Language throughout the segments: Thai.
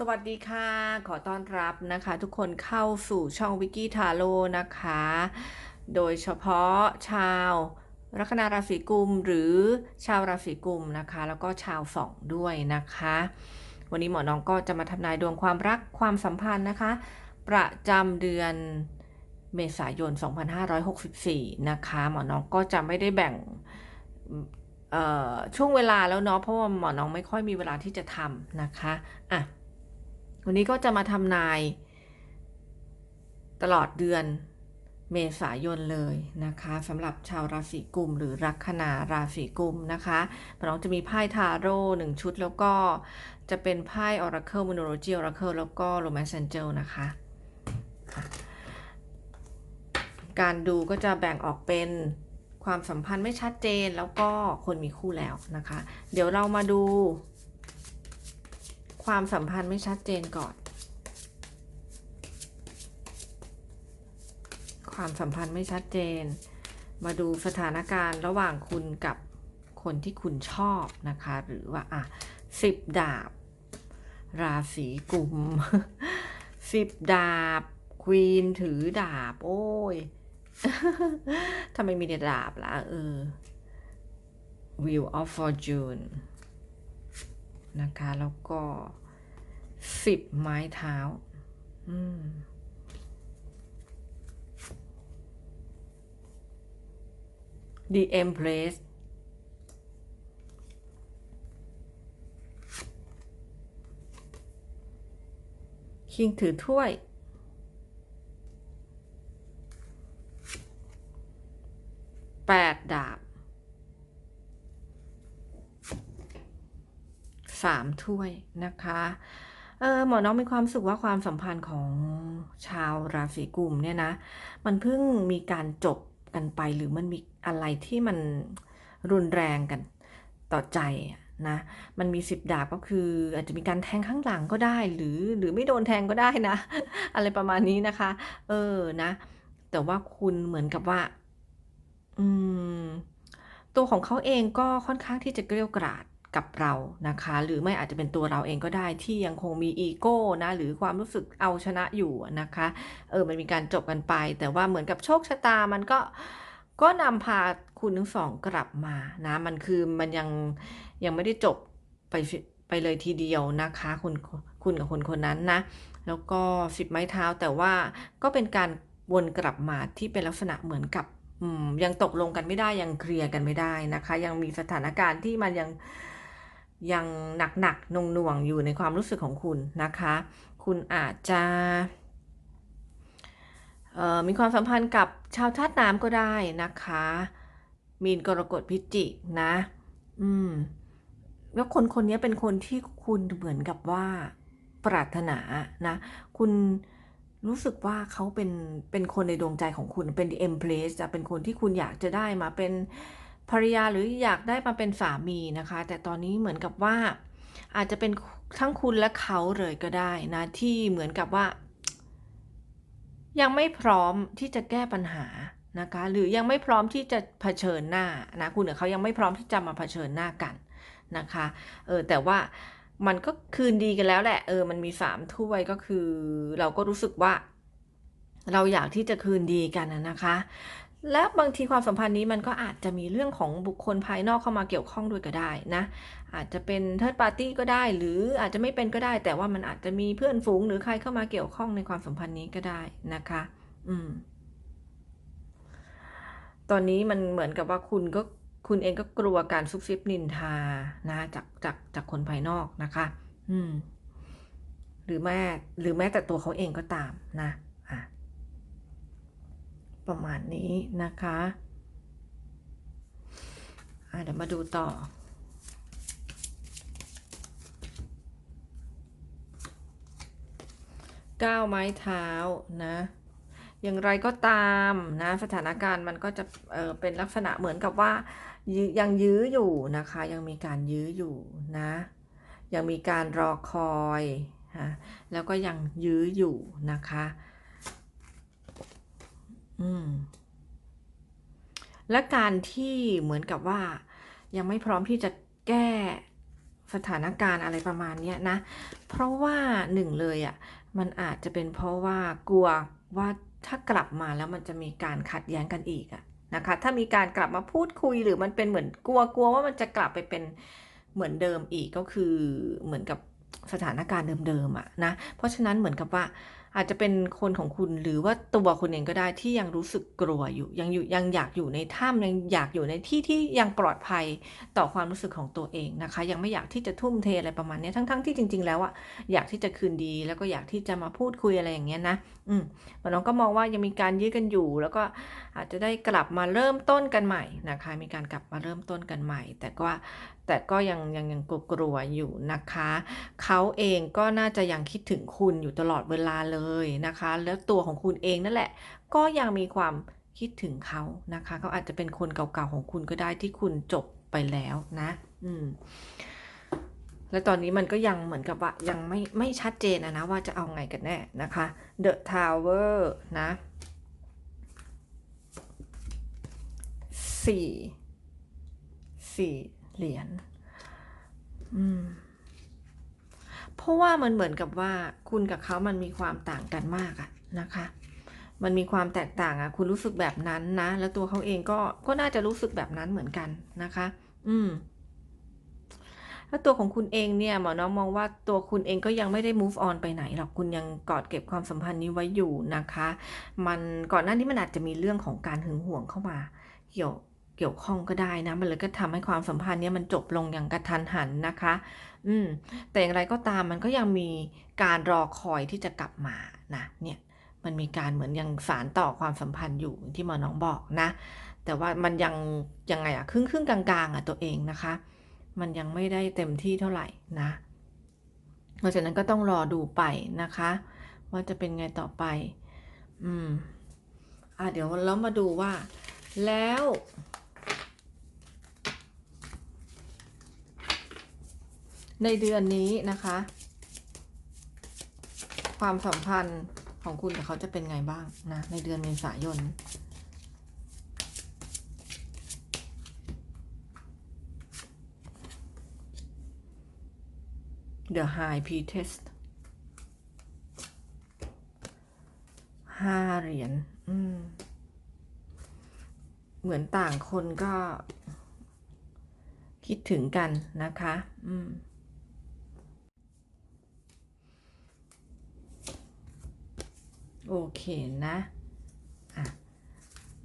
สวัสดีค่ะ ขอต้อนรับนะคะ ทุกคนเข้าสู่ช่องวิกกี้ทาโร่นะคะ โดยเฉพาะชาวลัคนาราศีกุมหรือชาวราศีกุมนะคะ แล้วก็ชาวสองด้วยนะคะ วันนี้หมอน้องก็จะมาทำนายดวงความรักความสัมพันธ์นะคะ ประจำเดือนเมษายน 2564 นะคะ หมอน้องก็จะไม่ได้แบ่งช่วงเวลาแล้วเนาะเพราะว่าหมอน้องไม่ค่อยมีเวลาที่จะทำนะคะอะ วันนี้ก็จะมาทำนาย ตลอดเดือนเมษายนเลยนะคะสำหรับชาวราศีกุมหรือลัคนาราศีกุมนะคะน้องจะมีไพ่ทาโร่หนึ่งชุดแล้วก็จะเป็นไพ่ Oracle m o n o l o g y Oracle แล้วก็ Romance Angel นะคะ การดูก็จะแบ่งออกเป็นความสัมพันธ์ไม่ชัดเจนแล้วก็คนมีคู่แล้วนะคะ เดี๋ยวเรามาดู ความสัมพันธ์ไม่ชัดเจนก่อน ความสัมพันธ์ไม่ชัดเจน มาดูสถานการณ์ระหว่างคุณกับคนที่คุณชอบนะคะ หรือว่าอะสิบดาบ ราศีกุมสิบดาบ ควีนถือดาบ โอ้ยทำไมมีแต่ดาบล่ะเออ Wheel of Fortune นะคะ แล้วก็สิบไม้เท้า อืม The Empress คิงถือถ้วย ถ้วยนะคะเออหมอน้องมีความสุขว่าความสัมพันธ์ของชาวราศีกุมเนี่ยนะ มันเพิ่งมีการจบกันไปหรือมันมีอะไรที่มันรุนแรงกันต่อใจนะ มันมีสิบดาบก็คือ อาจจะมีการแทงข้างหลังก็ได้ หรือหรือไม่โดนแทงก็ได้นะ อะไรประมาณนี้นะคะ เออนะ แต่ว่าคุณเหมือนกับว่า อืม ตัวของเขาเองก็ค่อนข้างที่จะเกลียวกราด กับเรานะคะ หรือไม่อาจจะเป็นตัวเราเองก็ได้ที่ยังคงมีอีโก้นะหรือความรู้สึกเอาชนะอยู่นะคะเออมันมีการจบกันไป แต่ว่าเหมือนกับโชคชะตามันก็ก็นำพาคุณทั้งสองกลับมานะมันคือมันยังยังไม่ได้จบไปไปเลยทีเดียวนะคะคุณคุณกับคนคนนั้นนะแล้วก็สิบไม้เท้าแต่ว่าก็เป็นการวนกลับมาที่เป็นลักษณะเหมือนกับยังตกลงกันไม่ได้ยังเคลียร์กันไม่ได้นะคะ ยังมีสถานการณ์ที่มันยัง ยังหนักหนักนงหน่วงอยู่ในความรู้สึกของคุณนะคะ คุณอาจจะมีความสัมพันธ์กับชาวธาตุน้ำก็ได้นะคะ มีนกรกฎพิจิกนะ อืม แล้วคนคนนี้เป็นคนที่คุณเหมือนกับว่าปรารถนานะ คุณรู้สึกว่าเขาเป็นเป็นคนในดวงใจของคุณเป็น the empress จะเป็นคนที่คุณอยากจะได้มาเป็น ภรรยาหรืออยากได้มาเป็นสามีนะคะ แต่ตอนนี้เหมือนกับว่า อาจจะเป็นทั้งคุณและเขาเลยก็ได้นะที่เหมือนกับว่า ยังไม่พร้อมที่จะแก้ปัญหานะคะ หรือยังไม่พร้อมที่จะเผชิญหน้านะคุณกับเขายังไม่พร้อมที่จะมาเผชิญหน้ากันนะคะเออแต่ว่ามันก็คืนดีกันแล้วแหละเออมันมีสามถ้วยก็คือ เราก็รู้สึกว่า เราอยากที่จะคืนดีกันนะคะ และบางทีความสัมพันธ์นี้มันก็อาจจะมีเรื่องของบุคคลภายนอกเข้ามาเกี่ยวข้องด้วยก็ได้นะ อาจจะเป็นเทิร์ดปาร์ตี้ก็ได้ หรืออาจจะไม่เป็นก็ได้ แต่ว่ามันอาจจะมีเพื่อนฝูงหรือใครเข้ามาเกี่ยวข้องในความสัมพันธ์นี้ก็ได้นะคะ อืม ตอนนี้มันเหมือนกับว่าคุณก็คุณเองก็กลัวการซุบซิบนินทานะจากจากจากคนภายนอกนะคะ อืม หรือแม่หรือแม้แต่ตัวเขาเองก็ตามนะอะ ประมาณนี้นะคะะเดี๋ยวมาดูต่อ ก้าวไม้เท้านะ อย่างไรก็ตามนะสถานการณ์มันก็จะเออเป็นลักษณะเหมือนกับว่ายังยื้ออยู่นะคะ ยังมีการยื้ออยู่นะ ยังมีการรอคอยฮะแล้วก็ยังยื้ออยู่นะคะ อืม และการที่เหมือนกับว่า ยังไม่พร้อมที่จะแก้สถานการณ์อะไรประมาณเนี้ยนะ เพราะว่าหนึ่งเลยอะ่ะ มันอาจจะเป็นเพราะว่ากลัวว่าถ้ากลับมาแล้วมันจะมีการขัดแย้งกันอีกอะนะคะ ถ้ามีการกลับมาพูดคุยหรือมันเป็นเหมือนกลัวกลัวว่ามันจะกลับไปเป็นเหมือนเดิมอีกก็คือเหมือนกับสถานการณ์เดิมๆอะนะ เพราะฉะนั้นเหมือนกับว่า อาจจะเป็นคนของคุณหรือว่าตัวคุณเองก็ได้ที่ยังรู้สึกกลัวอยู่ ยังอยู่ยังอยากอยู่ในถ้ำยังอยากอยู่ในที่ที่ยังปลอดภัยต่อความรู้สึกของตัวเองนะคะ ยังไม่อยากที่จะทุ่มเทอะไรประมาณนี้ทั้งๆทที่จริง ๆ แล้วอะอยากที่จะคืนดี แล้วก็อยากที่จะมาพูดคุยอะไรอย่างเงี้ยนะ อืมน้องก็มองว่ายังมีการยื้อกันอยู่ แล้วก็อาจจะได้กลับมาเริ่มต้นกันใหม่นะคะ มีการกลับมาเริ่มต้นกันใหม่ แต่ก็แต่ก็ยังยังยังกลัวอยู่นะคะ เขาเองก็น่าจะยังคิดถึงคุณอยู่ตลอดเวลาเลยเลยนะคะ แล้วตัวของคุณเองนั่นแหละ ก็ยังมีความคิดถึงเขานะคะเขาอาจจะเป็นคนเก่าๆของคุณก็ได้ที่คุณจบไปแล้วนะ อืมแล้วตอนนี้มันก็ยังเหมือนกับว่ายังไม่ไม่ชัดเจนนะว่าจะเอาไงกันแน่นะคะ The Tower นะสี่สี่เหรียญอืม เพราะว่ามันเหมือนกับว่าคุณกับเขามันมีความต่างกันมากอะนะคะ มันมีความแตกต่างอะคุณรู้สึกแบบนั้นนะ แล้วตัวเขาเองก็ก็น่าจะรู้สึกแบบนั้นเหมือนกันนะคะ อืมแล้วตัวของคุณเองเนี่ยหมอน้องมองว่าตัวคุณเองก็ยังไม่ได้ move on ไปไหนหรอกคุณยังกอดเก็บความสัมพันธ์นี้ไว้อยู่นะคะ มันก่อนหน้านี้มันอาจจะมีเรื่องของการหึงหวงเข้ามา เกี่ยว เกี่ยวข้องก็ได้นะ มันเลยก็ทำให้ความสัมพันธ์นี้มันจบลงอย่างกระทันหันนะคะ อืม แต่อย่างไรก็ตามมันก็ยังมีการรอคอยที่จะกลับมานะ เนี่ย มันมีการเหมือนยังสารต่อความสัมพันธ์อยู่ที่หมอน้องบอกนะ แต่ว่ามันยังยังไงอะครึ่งครึ่งกลางๆอะตัวเองนะคะ มันยังไม่ได้เต็มที่เท่าไหร่นะ เพราะฉะนั้นก็ต้องรอดูไปนะคะ ว่าจะเป็นไงต่อไป อืม อะเดี๋ยวเรามาดูว่าแล้ว ในเดือนนี้นะคะ ความสัมพันธ์ของคุณกับเขาจะเป็นไงบ้างนะในเดือนเมษายน The High p t e s t ห้าเหรียญเหมือนต่างคนก็คิดถึงกันนะคะ อืม โอเคนะอะ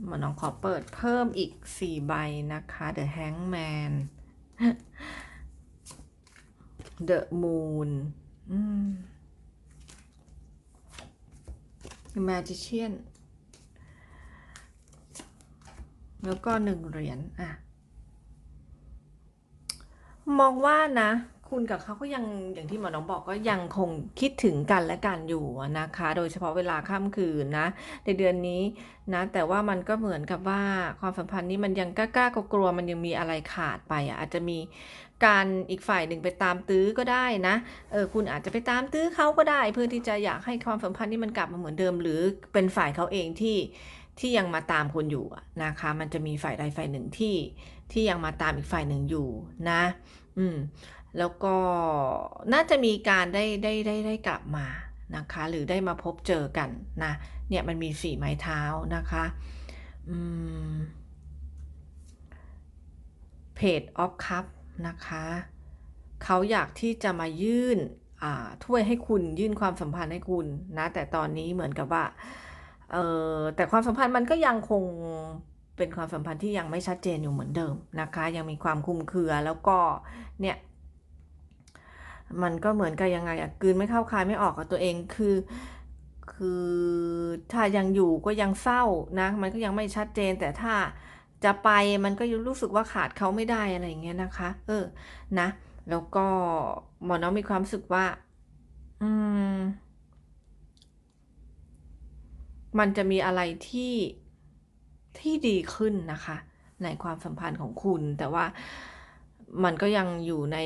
มอน้องขอเปิดเพิ่มอีกสี่ใบนะคะ The Hangman The Moon อืม Magician แล้วก็หนึ่งเหรียญอะ มองว่านะ คุณกับเขาก็ยังอย่างที่หมอน้องบอกก็ยังคงคิดถึงกันและกันอยู่นะคะ โดยเฉพาะเวลาค่ำคืนนะในเดือนนี้นะ แต่ว่ามันก็เหมือนกับว่าความสัมพันธ์นี้มันยังกล้ากลัวมันยังมีอะไรขาดไปอะอาจจะมีการอีกฝ่ายหนึ่งไปตามตื้อก็ได้นะเออคุณอาจจะไปตามตื้อเขาก็ได้ เพื่อที่จะอยากให้ความสัมพันธ์นี้มันกลับมาเหมือนเดิม หรือเป็นฝ่ายเขาเองที่ที่ยังมาตามคุณอยู่นะคะ มันจะมีฝ่ายใดฝ่ายหนึ่งที่ที่ยังมาตามอีกฝ่ายหนึ่งอยู่นะ อืม แล้วก็น่าจะมีการได้ได้ได้ได้กลับมานะคะ หรือได้มาพบเจอกันนะ เนี่ยมันมีสี่ไม้เท้านะคะเพจออฟคัพนะคะเขาอยากที่จะมายื่นถ้วยให้คุณยื่นความสัมพันธ์ให้คุณนะ แต่ตอนนี้เหมือนกับว่าเออแต่ความสัมพันธ์มันก็ยังคงเป็นความสัมพันธ์ที่ยังไม่ชัดเจนอยู่เหมือนเดิมนะคะ ยังมีความคุมเครือแล้วก็เนี่ย มันก็เหมือนกับยังไงอะกืนไม่เข้าคายไม่ออกกับตัวเองคือ คือถ้ายังอยู่ก็ยังเศร้านะ มันก็ยังไม่ชัดเจนแต่ถ้าจะไปมันก็ยังรู้สึกว่าขาดเขาไม่ได้อะไรอย่างเงี้ยนะคะ เออนะ แล้วก็หมอน้องมีความรู้สึกว่า อืม มันจะมีอะไรที่ที่ดีขึ้นนะคะ ในความสัมพันธ์ของคุณแต่ว่า มันก็ยังอยู่ใน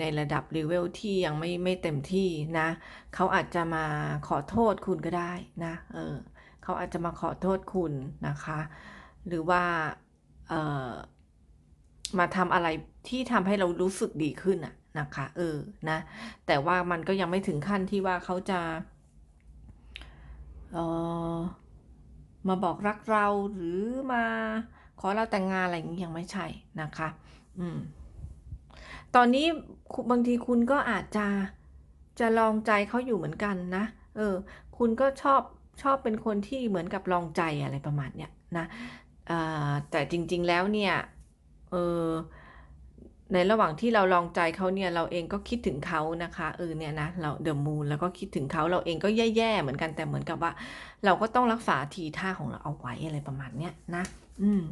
ในระดับเลเวลที่ยังไม่ไม่เต็มที่นะ เขาอาจจะมาขอโทษคุณก็ได้นะ เออเขาอาจจะมาขอโทษคุณนะคะ หรือว่า เออมาทำอะไรที่ทำให้เรารู้สึกดีขึ้นอะนะคะ เออ นะ แต่ว่ามันก็ยังไม่ถึงขั้นที่ว่าเขาจะ เออมาบอกรักเราหรือมาขอเราแต่งงานอะไรอย่างนี้ยังไม่ใช่นะคะ อืม ตอนนี้บางทีคุณก็อาจจะจะลองใจเขาอยู่เหมือนกันนะ เออ คุณก็ชอบชอบเป็นคนที่เหมือนกับลองใจอะไรประมาณเนี้ยนะอ่าแต่จริงๆแล้วเนี่ย เออในระหว่างที่เราลองใจเขาเนี่ยเราเองก็คิดถึงเขานะคะเออเนี่ยนะเราเดอะมูนแล้วก็คิดถึงเขาเราเองก็แย่ๆเหมือนกันแต่เหมือนกับว่า เราก็ต้องรักษาทีท่าของเราเอาไว้อะไรประมาณเนี้ยนะ อืม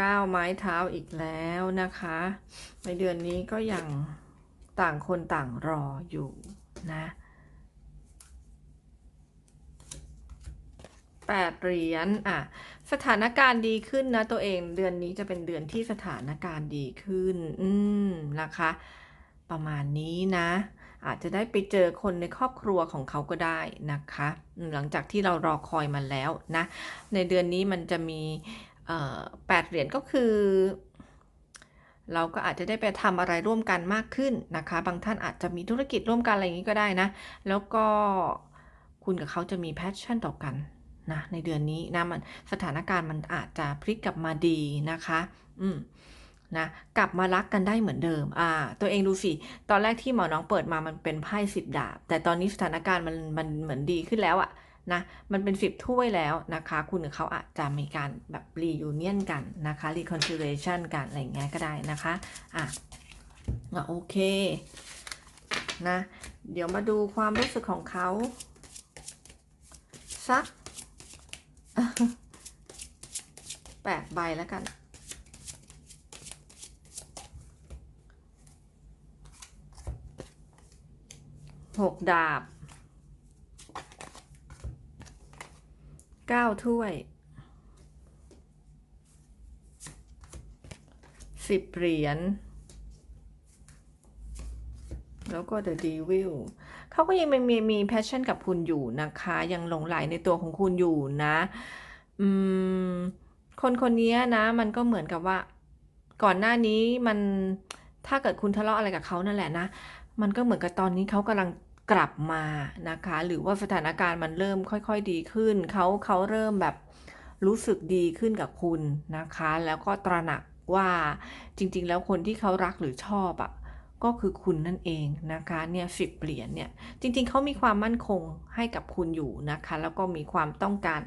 ก้าวไม้เท้าอีกแล้วนะคะ ในเดือนนี้ก็ยังต่างคนต่างรออยู่นะแปดเหรียญอะสถานการณ์ดีขึ้นนะตัวเองเดือนนี้จะเป็นเดือนที่สถานการณ์ดีขึ้น อืมนะคะ ประมาณนี้นะ อาจจะได้ไปเจอคนในครอบครัวของเขาก็ได้นะคะ หลังจากที่เรารอคอยมันแล้วนะ ในเดือนนี้มันจะมี แปดเหรียญก็คือ เราก็อาจจะได้ไปทำอะไรร่วมกันมากขึ้นนะคะ บางท่านอาจจะมีธุรกิจร่วมกันอะไรอย่างนี้ก็ได้นะ แล้วก็คุณกับเขาจะมีแพชชั่นต่อกันนะในเดือนนี้นะมันสถานการณ์มันอาจจะพลิกกลับมาดีนะคะ อืมนะกลับมารักกันได้เหมือนเดิม อ่า ตัวเองดูสิ ตอนแรกที่หมอน้องเปิดมามันเป็นไพ่สิบดาบ แต่ตอนนี้สถานการณ์มันมันเหมือนดีขึ้นแล้วอะ นะมันเป็นสิบถ้วยแล้วนะคะ คุณกับเขาอาจจะมีการแบบรียูเนียนกันนะคะ reconciliation กันอะไรเงี้ยก็ได้นะคะอะอะโอเคนะเดี๋ยวมาดูความรู้สึกของเขาสักแปดใบแล้วกันหกดาบ เก้าถ้วยสิบเหรียญแล้วก็ The Devil เขาก็ยังมีมีมีแพชชั่นกับคุณอยู่นะคะ ยังหลงไหลในตัวของคุณอยู่นะอืมคนคนนี้นะ มันก็เหมือนกับว่า ก่อนหน้านี้มันถ้าเกิดคุณทะเลาะอะไรกับเขานั่นแหละนะ มันก็เหมือนกับตอนนี้เขากำลัง กลับมานะคะ หรือว่าสถานการณ์มันเริ่มค่อยๆดีขึ้นเขาเขาเริ่มแบบรู้สึกดีขึ้นกับคุณนะคะ แล้วก็ตระหนักว่าจริงๆ แล้วคนที่เขารักหรือชอบอะ่ะก็คือคุณนั่นเองนะคะเนี่ยสิบเหรียญเนี่ยจริงๆเขามีความมั่นคงให้กับคุณอยู่นะคะ แล้วก็มีความต้องการ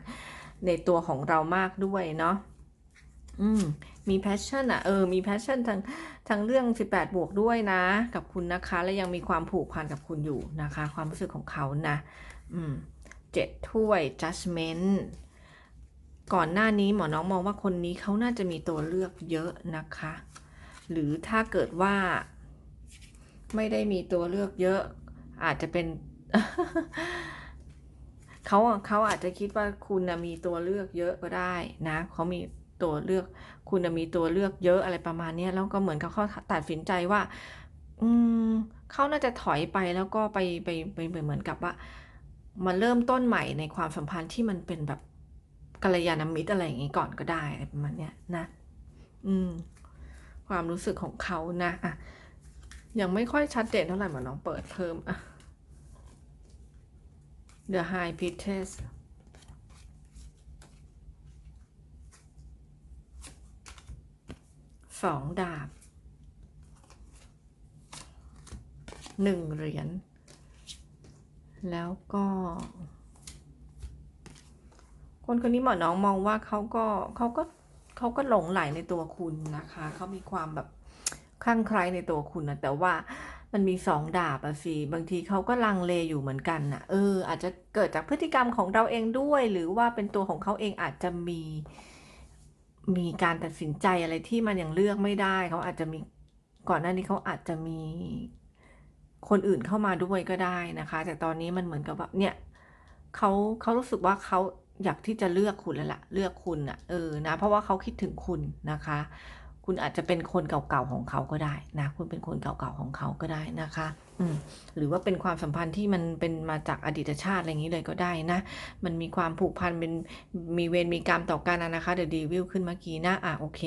ในตัวของเรามากด้วยเนาะ อืมมีแพชชั่นอะเออมีแพชชั่นทางทางเรื่อง 18 บวกด้วยนะ กับคุณนะคะ และยังมีความผูกพันกับคุณอยู่นะคะ ความรู้สึกของเขานะอืมเจ็ดถ้วย judgment ก่อนหน้านี้หมอน้องมองว่าคนนี้เขาน่าจะมีตัวเลือกเยอะนะคะ หรือถ้าเกิดว่า ไม่ได้มีตัวเลือกเยอะ อาจจะเป็นเขาเขาอาจจะคิดว่าคุณนะมีตัวเลือกเยอะก็ได้นะเขามี ตัวเลือก คุณนะมีตัวเลือกเยอะอะไรประมาณนี้แล้วก็เหมือนเขาตัดสินใจว่า อืมเขาน่าจะถอยไปแล้วก็ไปไปไปเหมือนกับว่ามาเริ่มต้นใหม่ในความสัมพันธ์ที่มันเป็นแบบกัลยาณมิตรอะไรอย่างงี้ก่อนก็ได้อะไรประมาณเนี้ยนะ อืม ความรู้สึกของเขานะอะยังไม่ค่อยชัดเจนเท่าไหร่เหมือนน้องเปิดเพิ่มอะ The High Priestess สองดาบหนึ่งเหรียญแล้วก็คนคนนี้หมอน้องมองว่าเขาก็เขาก็เขาก็หลงไหลในตัวคุณนะคะเขามีความแบบคลั่งไคล้ในตัวคุณนะแต่ว่ามันมีสองดาบอะสิบางทีเขาก็ลังเลอยู่เหมือนกันนะเออ อาจจะเกิดจากพฤติกรรมของเราเองด้วย หรือว่าเป็นตัวของเขาเองอาจจะมี มีการตัดสินใจอะไรที่มันยังเลือกไม่ได้ เขาอาจจะมีก่อนหน้านี้เขาอาจจะมีคนอื่นเข้ามาด้วยก็ได้นะคะ แต่ตอนนี้มันเหมือนกับว่าเนี่ยเขาเขารู้สึกว่าเขาอยากที่จะเลือกคุณแล้วล่ะเลือกคุณอะเออนะ เพราะว่าเขาคิดถึงคุณนะคะ คุณอาจจะเป็นคนเก่าๆของเขาก็ได้นะ คุณเป็นคนเก่าๆของเขาก็ได้นะคะ หรือว่าเป็นความสัมพันธ์ที่มันเป็นมาจากอดีตชาติอะไรอย่างนี้เลยก็ได้นะ มันมีความผูกพันเป็นมีเวรมีกรรมต่อกันนะคะเดอะดีวิลขึ้นเมื่อกี้นะอะโอเค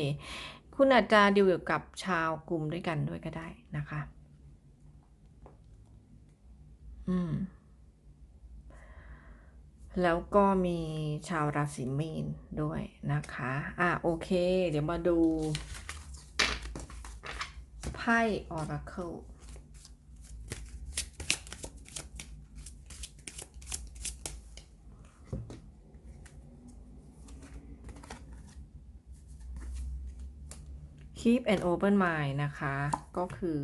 คุณอาจจะดีลเกี่ยวกับชาวกลุ่มด้วยกันด้วยก็ได้นะคะ อืม แล้วก็มีชาวราศีมีนด้วยนะคะ อะโอเค เดี๋ยวมาดูไพ่ Oracle คี Keep an open mind นะคะ ก็คือ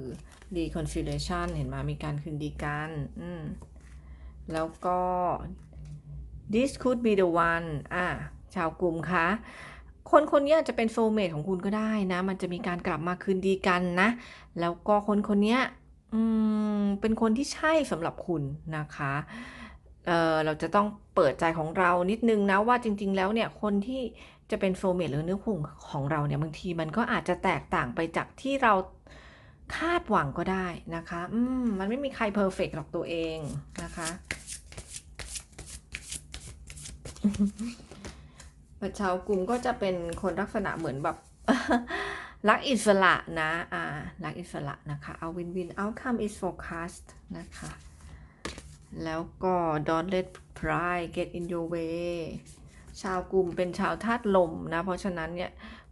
reconciliation เห็นไหมมีการคืนดีกันอืมแล้วก็ this could be the one อะชาวกลุ่มคะคนคนนี้อาจจะเป็นโซเมทของคุณก็ได้นะ มันจะมีการกลับมาคืนดีกันนะ แล้วก็คนคนนี้เป็นคนที่ใช่สำหรับคุณนะคะเเราจะต้องเปิดใจของเรานิดนึงนะว่าจริง ๆ แล้วเนี่ยคนที่ จะเป็นโซเมทหรือเนื้อคู่ของเราเนี่ยบางทีมันก็อาจจะแตกต่างไปจากที่เราคาดหวังก็ได้นะคะ อืม มันไม่มีใครเพอร์เฟกหรอกตัวเองนะคะ ประชาวกลุ่มก็จะเป็นคนลักษณะเหมือนแบบรักอิสระนะ อ่า รักอิสระนะคะ เอาวินวิน outcome is forecast นะคะ แล้วก็ don't let pride get in your way ชาวกลุ่มเป็นชาวธาตุลมนะ เพราะฉะนั้นเนี่ย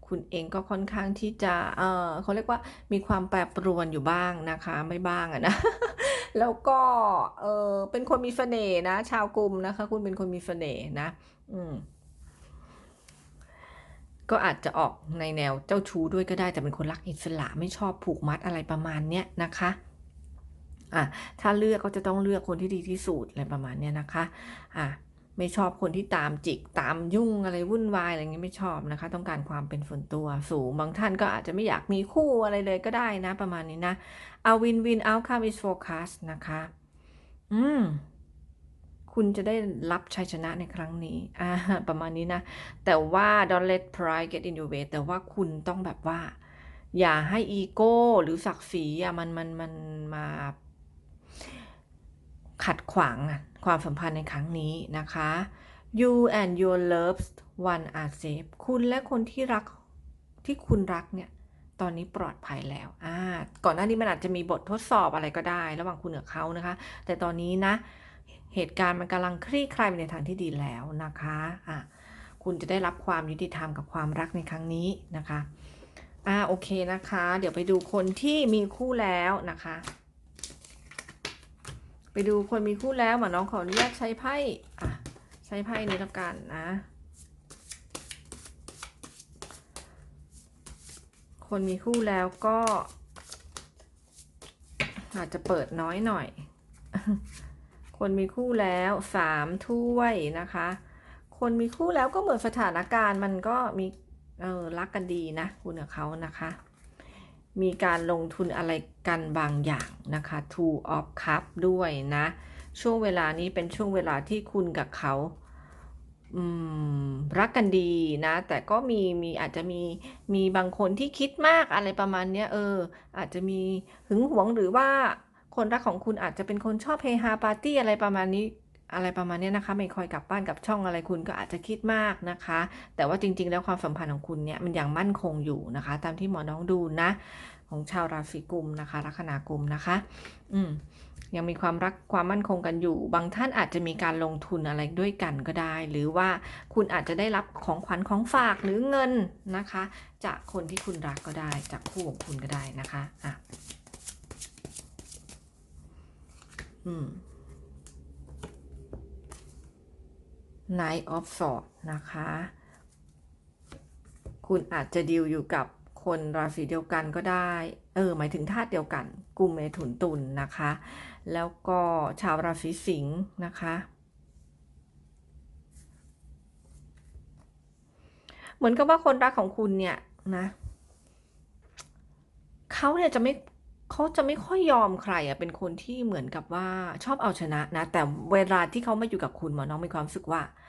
คุณเองก็ค่อนข้างที่จะเออเขาเรียกว่ามีความแปรปรวนอยู่บ้างนะคะ ไม่บ้างอะนะ แล้วก็เออเป็นคนมีเสน่ห์นะ ชาวกลุ่มนะคะ คุณเป็นคนมีเสน่ห์นะ อืมก็อาจจะออกในแนวเจ้าชู้ด้วยก็ได้แต่เป็นคนรักอิสระไม่ชอบผูกมัดอะไรประมาณเนี้ยนะคะอะถ้าเลือกก็จะต้องเลือกคนที่ดีที่สุดอะไรประมาณเนี้ยนะคะอะ ไม่ชอบคนที่ตามจิกตามยุ่งอะไรวุ่นวายอะไรเงี้ยไม่ชอบนะคะ ต้องการความเป็นส่วนตัวสูง บางท่านก็อาจจะไม่อยากมีคู่อะไรเลยก็ได้นะ ประมาณนี้นะเอาวินวิน outcome is forecast นะคะ อืมคุณจะได้รับชัยชนะในครั้งนี้อ่าประมาณนี้นะ แต่ว่า don't let pride get in your way แต่ว่าคุณต้องแบบว่า อย่าให้อีโก้หรือศักดิ์ศรีอะมันมันมันมาขัดขวางอะ ความสัมพันธ์ในครั้งนี้นะคะ you and your loved one are safe คุณและคนที่รักที่คุณรักเนี่ย ตอนนี้ปลอดภัยแล้วอ่าก่อนหน้านี้มันอาจจะมีบททดสอบอะไรก็ได้ ระหว่างคุณกับเขานะคะ แต่ตอนนี้นะ เหตุการณ์มันกำลังคลี่คลายไปในทางที่ดีแล้วนะคะอะคุณจะได้รับความยุติธรรมกับความรักในครั้งนี้นะคะอ่าโอเคนะคะ เดี๋ยวไปดูคนที่มีคู่แล้วนะคะ ไปดูคนมีคู่แล้วหมอน้องขออนุญาตใช้ไพ่อะใช้ไพ่นี้แล้วกันนะ คนมีคู่แล้วก็ อาจจะเปิดน้อยหน่อย คนมีคู่แล้วสามถ้วยนะคะ คนมีคู่แล้วก็เหมือนสถานการณ์มันก็มีเออรักกันดีนะ คุณกับเขานะคะ มีการลงทุนอะไรกันบางอย่างนะคะ two of cup ด้วยนะ ช่วงเวลานี้เป็นช่วงเวลาที่คุณกับเขาอืมรักกันดีนะ แต่ก็มีมีอาจจะมีมีบางคนที่คิดมากอะไรประมาณเนี้ยเออ อาจจะมีหึงหวงหรือว่าคนรักของคุณอาจจะเป็นคนชอบเฮฮาปาร์ตี้อะไรประมาณนี้ อะไรประมาณนี้นะคะ ไม่คอยกลับบ้านกับช่องอะไรคุณก็อาจจะคิดมากนะคะ แต่ว่าจริง ๆ แล้วความสัมพันธ์ของคุณเนี่ยมันยังมั่นคงอยู่นะคะ ตามที่หมอน้องดูนะ ของชาวราศีกุมนะคะลัคนากุมนะคะ อืมยังมีความรักความมั่นคงกันอยู่ บางท่านอาจจะมีการลงทุนอะไรด้วยกันก็ได้ หรือว่าคุณอาจจะได้รับของขวัญของฝากหรือเงินนะคะ จากคนที่คุณรักก็ได้ จากคู่ของคุณก็ได้นะคะอะอืม Knight of Swords นะคะ คุณอาจจะดีลอยู่กับคนราศีเดียวกันก็ได้ เออ หมายถึงธาตุเดียวกันกลุ่มเมถุนตุลนนะคะ แล้วก็ชาวราศีสิงห์นะคะ เหมือนกับว่าคนรักของคุณเนี่ยนะเขาเนี่ยจะไม่เขาจะไม่ค่อยยอมใครอะเป็นคนที่เหมือนกับว่าชอบเอาชนะนะ แต่เวลาที่เขามาอยู่กับคุณหมอน้องมีความรู้สึกว่าเ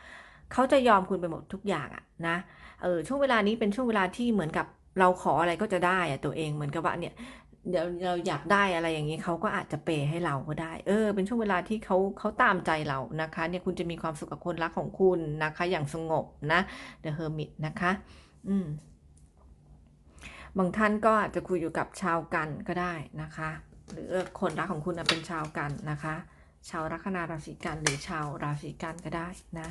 เขาจะยอมคุณไปหมดทุกอย่างอะนะเออช่วงเวลานี้เป็นช่วงเวลาที่เหมือนกับเราขออะไรก็จะได้อะตัวเองเหมือนกับว่าเนี่ยเดี๋ยวเราอยากได้อะไรอย่างนี้เขาก็อาจจะเปย์ให้เราก็ได้ เออ เป็นช่วงเวลาที่เขาเขาตามใจเรานะคะ เนี่ยคุณจะมีความสุขกับคนรักของคุณนะคะ อย่างสงบนะ The Hermit นะคะ อืมบางท่านก็อาจจะคุยอยู่กับชาวกันก็ได้นะคะ หรือคนรักของคุณเป็นชาวกันนะคะ ชาวลัคนาราศีกันหรือชาวราศีกันก็ได้นะ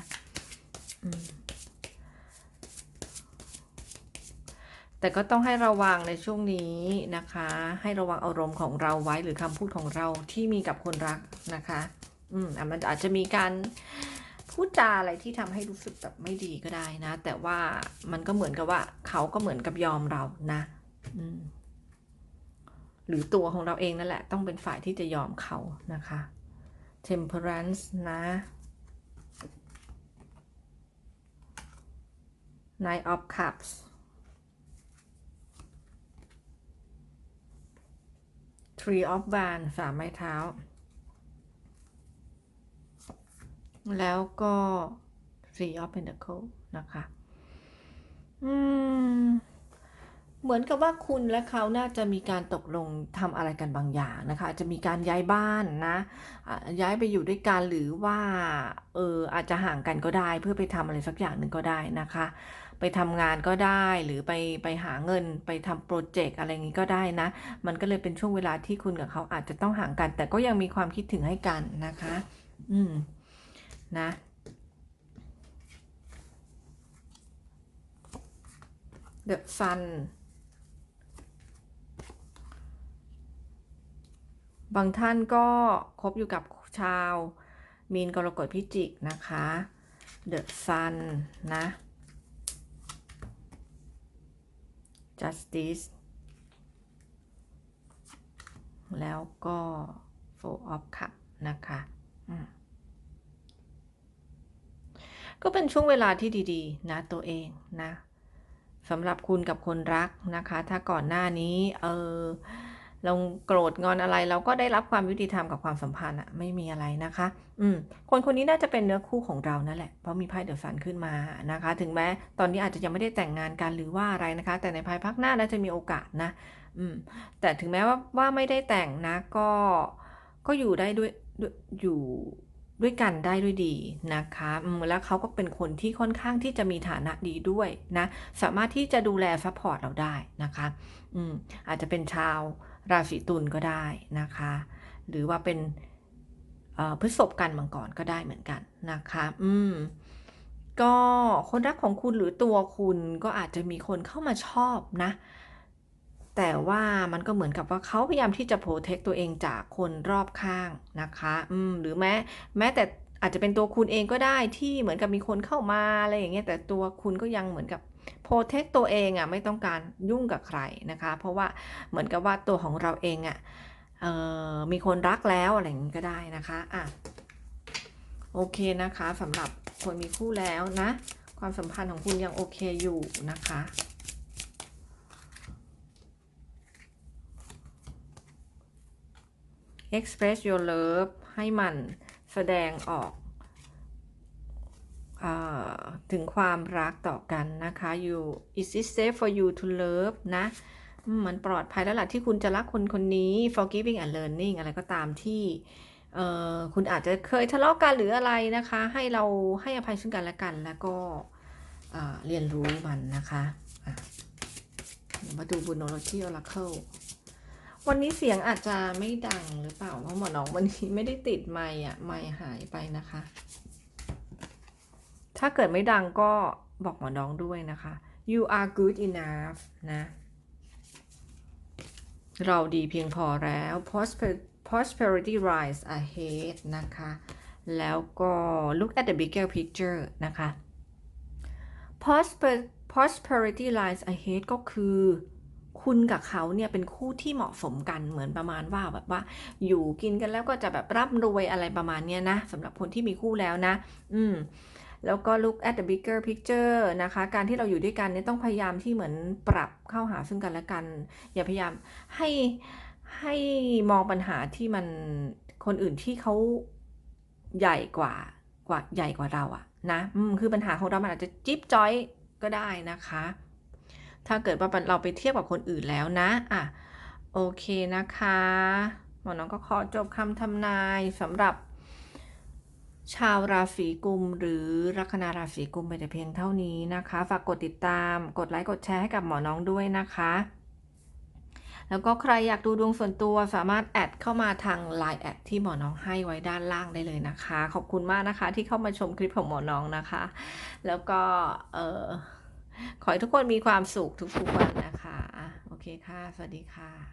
แต่ก็ต้องให้ระวังในช่วงนี้นะคะ ให้ระวังอารมณ์ของเราไว้หรือคำพูดของเราที่มีกับคนรักนะคะ อืมมันอาจจะมีการพูดจาอะไรที่ทำให้รู้สึกแบบไม่ดีก็ได้นะ แต่ว่ามันก็เหมือนกับว่า เขาก็เหมือนกับยอมเรานะ อืม หรือตัวของเราเองนั่นแหละ ต้องเป็นฝ่ายที่จะยอมเขานะคะ temperance นะ Nine of Cups Three of Wands สามไม้เท้า แล้วก็ Three of Pentacles นะคะ อืม เหมือนกับว่าคุณและเขาน่าจะมีการตกลงทำอะไรกันบางอย่างนะคะ จะมีการย้ายบ้านนะอะย้ายไปอยู่ด้วยกันหรือว่า เอออาจจะห่างกันก็ได้ เพื่อไปทำอะไรสักอย่างหนึ่งก็ได้นะคะ ไปทำงานก็ได้หรือไปไปหาเงินไปทำโปรเจกต์อะไรอย่างนี้ก็ได้นะ มันก็เลยเป็นช่วงเวลาที่คุณกับเขาอาจจะต้องห่างกัน แต่ก็ยังมีความคิดถึงให้กันนะคะ อืมนะ The Sun บางท่านก็คบอยู่กับชาว มีนกรกฎพิจิกนะคะ The Sun นะ Justice แล้วก็ Four of Cup นะคะก็เป็นช่วงเวลาที่ดีๆ นะตัวเองนะสำหรับคุณกับคนรักนะคะ ถ้าก่อนหน้านี้ เออ เราโกรธงอนอะไร เราก็ได้รับความยุติธรรมกับความสัมพันธ์อะไม่มีอะไรนะคะ อืมคนคนนี้น่าจะเป็นเนื้อคู่ของเรานั่นแหละเพราะมีไพ่เดอะซันขึ้นมานะคะ ถึงแม้ตอนนี้อาจจะยังไม่ได้แต่งงานกันหรือว่าอะไรนะคะ แต่ในภายภาคหน้าน่าจะมีโอกาสนะ อืมแต่ถึงแม้ว่าว่าไม่ได้แต่งนะก็ก็อยู่ได้ด้วยวยอยู่ด้วยกันได้ด้วยดีนะคะแล้วเขาก็เป็นคนที่ค่อนข้างที่จะมีฐานะดีด้วยนะ สามารถที่จะดูแลซัพพอร์ตเราได้นะคะ อืมอาจจะเป็นชาว ราศีตุลก็ได้นะคะ หรือว่าเป็นพฤษภกันมังกรก็ได้เหมือนกันนะคะ อืม ก็คนรักของคุณหรือตัวคุณก็อาจจะมีคนเข้ามาชอบนะ แต่ว่ามันก็เหมือนกับว่าเขาพยายามที่จะโปรเทคตัวเองจากคนรอบข้างนะคะ อืม หรือแม้แม้แต่อาจจะเป็นตัวคุณเองก็ได้ที่เหมือนกับมีคนเข้ามาอะไรอย่างเงี้ย แต่ตัวคุณก็ยังเหมือนกับ โปรเทคตัวเองอะไม่ต้องการยุ่งกับใครนะคะ เพราะว่าเหมือนกับว่าตัวของเราเองอะมีคนรักแล้วอะไรอย่างนี้ก็ได้นะคะอะโอเคนะคะสำหรับคนมีคู่แล้วนะ ความสัมพันธ์ของคุณยังโอเคอยู่นะคะ express your love ให้มันแสดงออก ถึงความรักต่อกันนะคะ you is it safe for you to love นะมันปลอดภัยแล้วล่ะที่คุณจะรักคนคนนี้ forgiving and learning อะไรก็ตามที่คุณอาจจะเคยทะเลาะกันหรืออะไรนะคะ ให้เราให้อภัยซึ่งกันและกันแล้วก็เรียนรู้มันนะคะมาดูบุโนโลจีออร์เคิลวันนี้เสียงอาจจะไม่ดังหรือเปล่าเพราะหมอน้องวันนี้ไม่ได้ติดไมค์อะไมค์หายไปนะคะ ถ้าเกิดไม่ดังก็บอกหมอน้องด้วยนะคะ you are good enough นะ เราดีเพียงพอแล้ว prosperity rise ahead นะคะ แล้วก็ look at the bigger picture นะคะ prosperity rise ahead ก็คือ คุณกับเขาเนี่ยเป็นคู่ที่เหมาะสมกันเหมือนประมาณว่าแบบว่า อยู่กินกันแล้วก็จะแบบร่ำรวยอะไรประมาณเนี้ยนะสำหรับคนที่มีคู่แล้วนะ อืม แล้วก็ look at the bigger picture นะคะ การที่เราอยู่ด้วยกันเนี่ยต้องพยายามที่เหมือนปรับเข้าหาซึ่งกันและกัน อย่าพยายามให้ให้มองปัญหาที่มันคนอื่นที่เขาใหญ่กว่ากว่าใหญ่กว่าเราอะนะอืมคือปัญหาของเรามันอาจจะจิ๊บจ้อยก็ได้นะคะ ถ้าเกิดว่าเราไปเทียบกับคนอื่นแล้วนะอะโอเคนะคะ หมอน้องก็ขอจบคำทำนายสำหรับ ชาวราศีกุมหรือลัคนาราศีกุมไปแต่เพียงเท่านี้นะคะ ฝากกดติดตาม กดไลค์ กดแชร์ให้กับหมอน้องด้วยนะคะ แล้วก็ใครอยากดูดวงส่วนตัวสามารถแอดเข้ามาทาง Line แอดที่หมอน้องให้ไว้ด้านล่างได้เลยนะคะ ขอบคุณมากนะคะที่เข้ามาชมคลิปของหมอน้องนะคะ แล้วก็เออขอให้ทุกคนมีความสุขทุกๆวันนะคะ โอเคค่ะ สวัสดีค่ะ